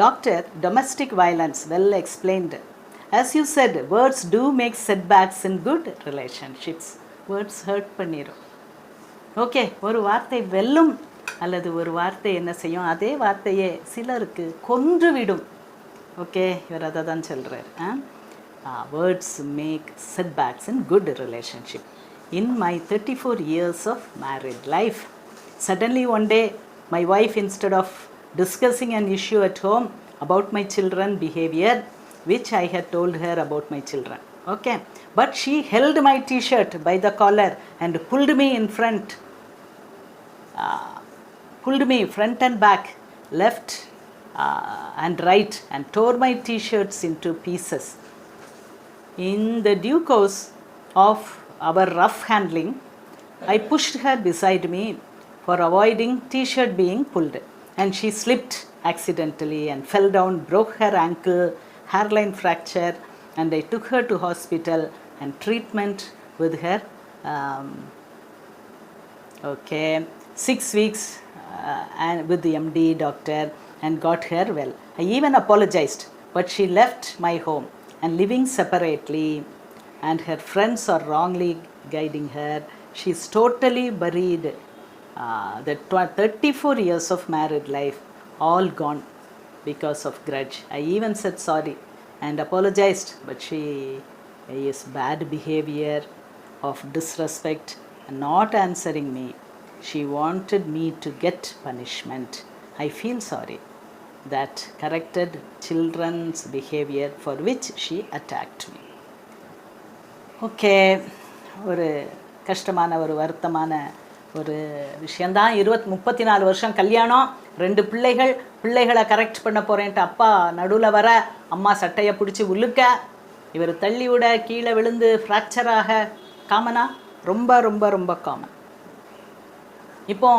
Doctor, domestic violence, well explained. As you said, words do make setbacks in good relationships. Words hurt பண்ணிடும் okay ஒரு வார்த்தை வெல்லும் அல்லது ஒரு வார்த்தை என்ன செய்யும்? அதே வார்த்தையே சிலருக்கு கொன்றுவிடும். ஓகே இவர் அதை தான் சொல்கிறார் words make setbacks in good relationship in my thirty four years of married life suddenly one day my wife instead of discussing an issue at home about my children behavior which i had told her about my children. Okay? But she held my t-shirt by the collar and pulled me in front uh, pulled me front and back left uh, and right and tore my t-shirts into pieces. In the due course of our rough handling i pushed her beside me for avoiding t-shirt being pulled and she slipped accidentally and fell down broke her ankle hairline fracture and i took her to hospital and treatment with her um, okay six weeks uh, and with the md doctor and got her well. I even apologized but she left my home and living separately and her friends are wrongly guiding her. She's totally buried uh, the tw- 34 years of married life all gone because of grudge i even said sorry and apologized but she is bad behavior of disrespect and not answering me she wanted me to get punishment i feel sorry that corrected children's behavior for which she attacked me okay ஒரு கஷ்டமான ஒரு வருத்தமான ஒரு விஷயந்தான் இருபத் முப்பத்தி நாலு வருஷம் கல்யாணம். ரெண்டு பிள்ளைகள். பிள்ளைகளை கரெக்ட் பண்ண போகிறேன்ட்டு அப்பா நடுவில் வர அம்மா சட்டையை பிடிச்சி உழுக்க இவர் தள்ளி விட கீழே விழுந்து ஃப்ராக்சராக காமனா ரொம்ப ரொம்ப ரொம்ப காமன் இப்போ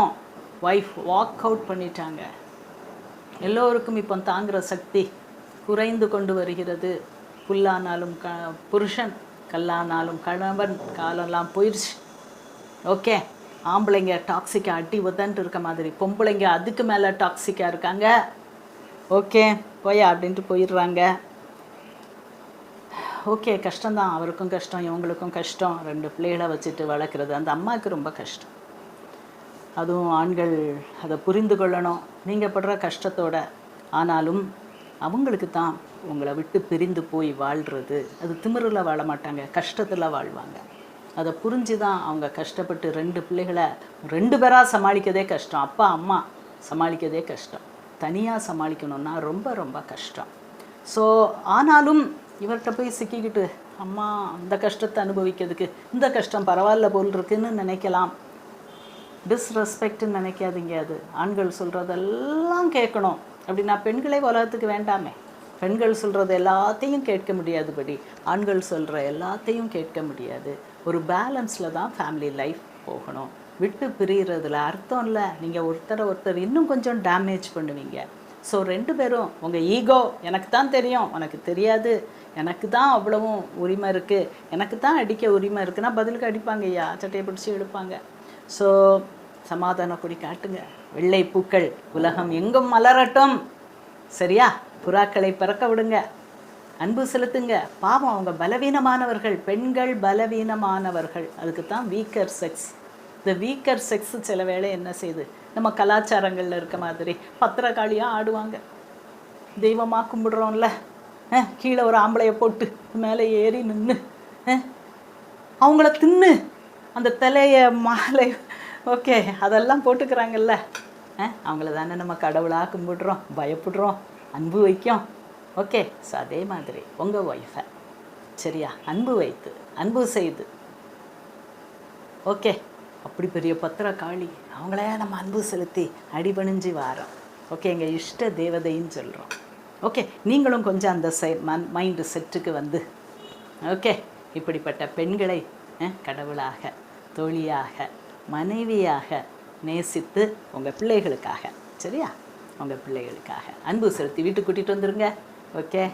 ஒய்ஃப் வாக் அவுட் பண்ணிட்டாங்க. எல்லோருக்கும் இப்போ தாங்குகிற சக்தி குறைந்து கொண்டு வருகிறது. புல்லானாலும் க புருஷன் கல்லானாலும் கணவன் காலெல்லாம் போயிடுச்சு ஓகே? ஆம்பளைங்க டாக்ஸிக்காக அட்டி ஒத்தன்ட்டு இருக்க மாதிரி பொம்பளைங்க அதுக்கு மேலே டாக்ஸிக்காக இருக்காங்க. ஓகே போயா அப்படின்ட்டு போயிடுறாங்க. ஓகே கஷ்டம்தான். அவருக்கும் கஷ்டம் இவங்களுக்கும் கஷ்டம். ரெண்டு பிள்ளைகளை வச்சுட்டு வளர்க்குறது அந்த அம்மாவுக்கு ரொம்ப கஷ்டம். அதுவும் ஆண்கள் அதை புரிந்து கொள்ளணும். நீங்கள் படுற கஷ்டத்தோட. ஆனாலும் அவங்களுக்கு தான் உங்களை விட்டு பிரிந்து போய் வாழ்கிறது அது திமிரில் வாழ மாட்டாங்க கஷ்டத்தில் வாழ்வாங்க. அதை புரிஞ்சு தான் அவங்க கஷ்டப்பட்டு ரெண்டு பிள்ளைகளை ரெண்டு பேராக சமாளிக்கதே கஷ்டம். அப்பா அம்மா சமாளிக்கதே கஷ்டம். தனியாக சமாளிக்கணும்னா ரொம்ப ரொம்ப கஷ்டம். ஸோ ஆனாலும் இவர்கிட்ட போய் சிக்கிக்கிட்டு அம்மா அந்த கஷ்டத்தை அனுபவிக்கிறதுக்கு இந்த கஷ்டம் பரவாயில்ல போல் இருக்குன்னு நினைக்கலாம். டிஸ்ரெஸ்பெக்ட்னு நினைக்காதீங்க அது. ஆண்கள் சொல்கிறதெல்லாம் கேட்கணும். அப்படின்னா பெண்களே உலகத்துக்கு வேண்டாமே. பெண்கள் சொல்கிறது எல்லாத்தையும் கேட்க முடியாதுபடி ஆண்கள் சொல்கிற எல்லாத்தையும் கேட்க முடியாது. ஒரு பேலன்ஸில் தான் ஃபேமிலி லைஃப் போகணும். விட்டு பிரிகிறதுல அர்த்தம் இல்லை. நீங்கள் ஒருத்தரை ஒருத்தர் இன்னும் கொஞ்சம் டேமேஜ் பண்ணுவீங்க. ஸோ ரெண்டு பேரும் உங்கள் ஈகோ எனக்கு தான் தெரியும் உனக்கு தெரியாது. எனக்கு தான் அவ்வளவும் உரிமை இருக்குது எனக்கு தான் அடிக்க உரிமை இருக்குன்னா பதிலுக்கு அடிப்பாங்க ஐயா சட்டையை பிடிச்சி எடுப்பாங்க ஸோ சமாதான கொடி காட்டுங்க. வெள்ளை பூக்கள் உலகம் எங்கும் மலரட்டும். சரியா? புறாக்களை பறக்க விடுங்க. அன்பு செலுத்துங்க. பாவம் அவங்க பலவீனமானவர்கள் பெண்கள் பலவீனமானவர்கள். அதுக்கு தான் வீக்கர் செக்ஸ் இந்த வீக்கர் செக்ஸ் சில வேளை என்ன செய்யுது நம்ம கலாச்சாரங்களில் இருக்க மாதிரி பத்திரக்காளியாக ஆடுவாங்க. தெய்வமாக கும்பிடுறோம்ல. கீழே ஒரு ஆம்பளைய போட்டு மேலே ஏறி நின்று அவங்கள தின்னு. அந்த தலையை மாலை ஓகே அதெல்லாம் போட்டுக்கிறாங்கல்ல. அவங்கள தானே நம்ம கடவுளாக கும்பிடுறோம் பயப்படுறோம் அன்பு வைக்கும். ஓகே ஸோ அதே மாதிரி உங்கள் ஒய்ஃபை சரியா? அன்பு வைத்து அன்பு செய்து. ஓகே அப்படி பெரிய பத்திர காளி அவங்களே நம்ம அன்பு செலுத்தி அடிபணிஞ்சு வாரோம்? ஓகே எங்கள் இஷ்ட தேவதைன்னு சொல்கிறோம் ஓகே நீங்களும் கொஞ்சம் அந்த செ மைண்டு செட்டுக்கு வந்து. ஓகே இப்படிப்பட்ட பெண்களை கடவுளாக தோழியாக மனைவியாக நேசித்து உங்கள் பிள்ளைகளுக்காக சரியா? உங்கள் பிள்ளைகளுக்காக. அன்பு செலுத்தி வீட்டுக்கு கூட்டிகிட்டு வந்துருங்க. ஓகே